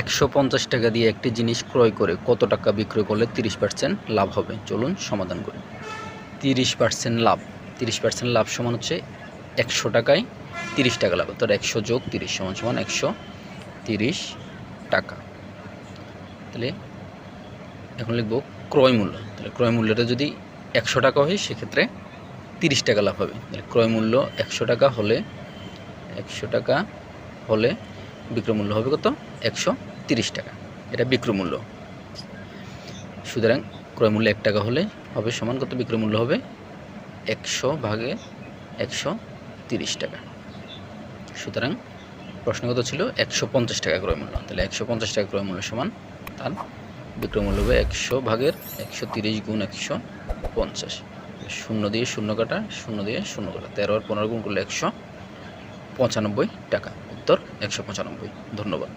একশো পঞ্চাশ টাকা দিয়ে একটি জিনিস ক্রয় করে কত টাকা বিক্রয় করলে তিরিশ পার্সেন্ট লাভ হবে? চলুন সমাধান করি। তিরিশ পার্সেন্ট লাভ। তিরিশ পার্সেন্ট লাভ সমান হচ্ছে একশো টাকায় তিরিশ টাকা লাভ। অর্থাৎ একশো যোগ তিরিশ সমান সমান একশো তিরিশ টাকা। তাহলে এখন লিখব ক্রয় মূল্য। তাহলে ক্রয় মূল্যটা যদি একশো টাকা হয়, সেক্ষেত্রে তিরিশ টাকা লাভ হবে। তাহলে ক্রয় মূল্য একশো টাকা হলে, একশো টাকা হলে বিক্রয় মূল্য হবে কত? একশো টাকা। এটা বিক্রমূল্য সুতরাং ক্রয় মূল্য এক টাকা হলে হবে সমান কত? বিক্রয় মূল্য হবে একশো ভাগে একশো তিরিশ টাকা। সুতরাং প্রশ্নগত ছিল? একশো পঞ্চাশ টাকা ক্রয় মূল্য। তাহলে একশো পঞ্চাশ টাকা ক্রয় মূল্য সমান তার বিক্রয় মূল্য হবে একশো ভাগের একশো তিরিশ গুণ একশো পঞ্চাশ। শূন্য দিয়ে শূন্য কাটা, শূন্য দিয়ে শূন্য কাটা। তেরো আর পনেরো গুণ করলে একশো পঁচানব্বই টাকা। উত্তর একশো পঁচানব্বই। ধন্যবাদ।